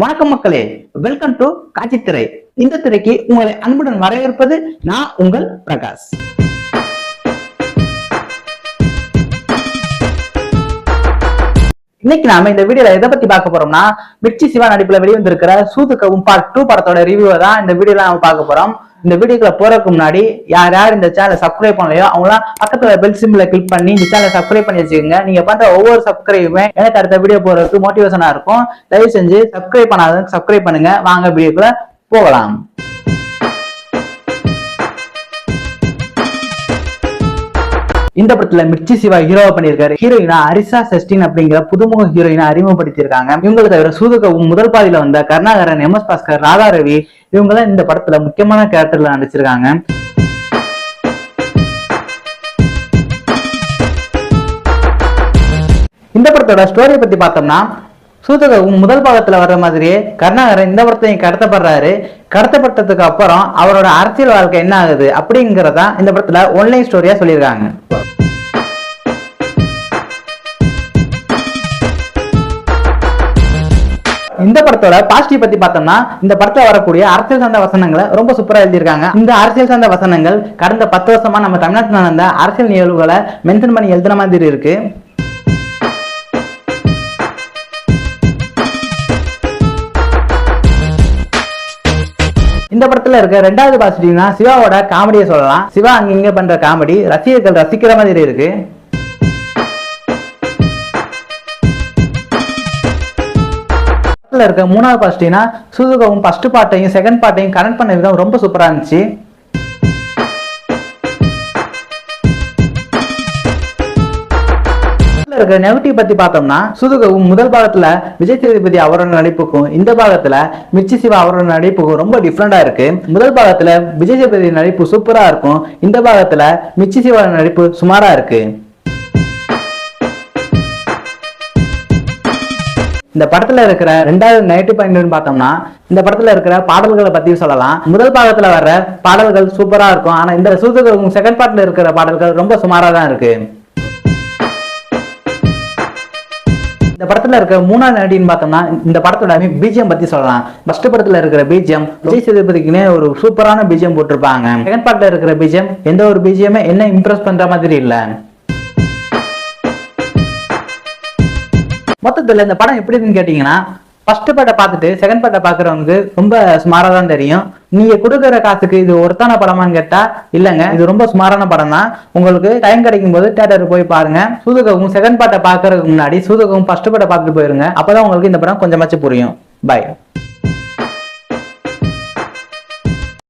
வணக்கம் மக்களே. Welcome to காட்சி திரை. இந்த திரைக்கு உங்களை அன்புடன் வரவேற்பது நான் உங்கள் பிரகாஷ். இன்னைக்கு நாம இந்த வீடியோல எதை பத்தி பார்க்க போறோம்னா மிர்ச்சி சிவா நடிப்புல வெளிவந்திருக்கிற சூதுக்கவும் பார்ட் டூ படத்தோட ரிவ்யூவை தான் இந்த வீடியோல நாம பார்க்க போறோம். இந்த வீடியோக்குள்ள போறதுக்கு முன்னாடி யார் யார் இந்த சேனலை சப்ஸ்கிரைப் பண்ணலையோ அவங்களாம் பக்கத்துல பெல் சிம்ல கிளிக் பண்ணி இந்த சேனலை சப்ஸ்கிரைப் பண்ணி வச்சுக்கோங்க. நீங்க பண்ற ஒவ்வொரு சப்ஸ்கிரைபுமே எனக்கு அடுத்த வீடியோ போறதுக்கு மோட்டிவேஷனா இருக்கும். தயவு செஞ்சு சப்ஸ்கிரைப் பண்ணாத சப்ஸ்கிரைப் பண்ணுங்க. வாங்க வீடியோக்குள்ள போகலாம். இந்த படத்துல மிர்ச்சி சிவா ஹீரோவா பண்ணியிருக்காரு. ஹீரோயினா அரிசா செஸ்டின் அப்படிங்கிற புதுமுக ஹீரோயினா அறிமுகப்படுத்தியிருக்காங்க. இவங்களுக்கு தவிர சூதுகவும் முதல் பாதியில வந்த கருணாகரன் எம் எஸ் பாஸ்கர் ராதா ரவி இவங்க இந்த படத்துல முக்கியமான கேரக்டர்ல நடிச்சிருக்காங்க. இந்த படத்தோட ஸ்டோரியை பத்தி பார்த்தோம்னா சூதகவும் முதல் பாகத்துல வர்ற மாதிரியே கருணாகரன் இந்த படத்தையும் கடத்தப்படுறாரு. கடத்தப்பட்டதுக்கு அப்புறம் அவரோட அரசியல் வாழ்க்கை என்ன ஆகுது அப்படிங்கறதா இந்த படத்துல ஒன்லைன் ஸ்டோரியா சொல்லியிருக்காங்க. இந்த படத்தோட பாசிட்டிவ் பத்தி பார்த்தோம்னா இந்த படத்துல வரக்கூடிய அரசியல் சார்ந்த வசனங்களை ரொம்ப சூப்பரா எழுதியிருக்காங்க. இந்த அரசியல் சார்ந்த வசனங்கள் கடந்த பத்து வருஷமா நம்ம தமிழ்நாட்டில் நடந்த அரசியல் நிகழ்வுகளை மென்ஷன் பண்ணி எழுதுன மாதிரி இருக்கு. இந்த படத்துல இருக்க ரெண்டாவது பாசிட்டிவ்னா சிவாவோட காமெடியை சொல்லலாம். சிவா அங்க இங்க பண்ற காமெடி ரசிகர்கள் ரசிக்கிற மாதிரி இருக்கு. படத்துல இருக்க மூணாவது பாசிட்டிவ்னா சுதுகவும் ஃபர்ஸ்ட் பாட்டையும் செகண்ட் பாட்டையும் கனெக்ட் பண்ண விதம் ரொம்ப சூப்பராக இருந்துச்சு. இருக்கிற நெகட்டிவ் பத்தி பார்த்தோம்னா சுதுகவும் முதல் பாகத்துல விஜய் சேதுபதி அவரோட நடிப்புக்கும் இந்த பாகத்துல மிர்ச்சி சிவா அவரோட நடிப்புக்கும் ரொம்ப டிஃப்ரெண்டா இருக்கு. முதல் பாகத்துல விஜய் சேதுபதி நடிப்பு சூப்பரா இருக்கும். இந்த பாகத்துல மிர்ச்சி சிவா நடிப்பு சுமாரா இருக்கு. இந்த படத்துல இருக்கிற ரெண்டாவது நெகட்டிவ் பாயிண்ட் பார்த்தோம்னா இந்த படத்துல இருக்கிற பாடல்களை பத்தி சொல்லலாம். முதல் பாகத்துல வர்ற பாடல்கள் சூப்பரா இருக்கும். ஆனா இந்த சூத்துக்கு செகண்ட் பார்ட்ல இருக்கிற பாடல்கள் ரொம்ப சுமாரா தான் இருக்கு. இந்த படத்துல இருக்க மூணாவது நடின்னு பார்த்தோம்னா இந்த படத்தோட பிஜிஎம் பத்தி சொல்லலாம். ஃபர்ஸ்ட் படத்துல இருக்கிற பிஜிஎம் விஜய் சேதுபதிக்குனே ஒரு சூப்பரான பிஜிஎம் போட்டிருப்பாங்க. செகண்ட் பார்ட்ல இருக்கிற பிஜிஎம் எந்த ஒரு பிஜிஎம் என்ன இம்ப்ரெஸ் பண்ற மாதிரி இல்லை. மொத்தத்துல இந்த படம் எப்படி இருக்குன்னு கேட்டீங்கன்னா ஃபர்ஸ்ட் பாட்டை பார்த்துட்டு செகண்ட் பாட்டை பார்க்குறவங்களுக்கு ரொம்ப சுமாராக தான் தெரியும். நீங்க கொடுக்குற காசுக்கு இது ஒருத்தான படமான்னு கேட்டா இல்லைங்க இது ரொம்ப சுமாரான படம் தான் உங்களுக்கு டைம் கிடைக்கும் போது தேட்டருக்கு போய் பாருங்க. சூதுகவும் செகண்ட் பாட்டை பார்க்கறதுக்கு முன்னாடி சூதுகவும் ஃபர்ஸ்ட் பாட்டை பார்த்துட்டு போயிருங்க. அப்பதான் உங்களுக்கு இந்த படம் கொஞ்சமாச்சு புரியும். பை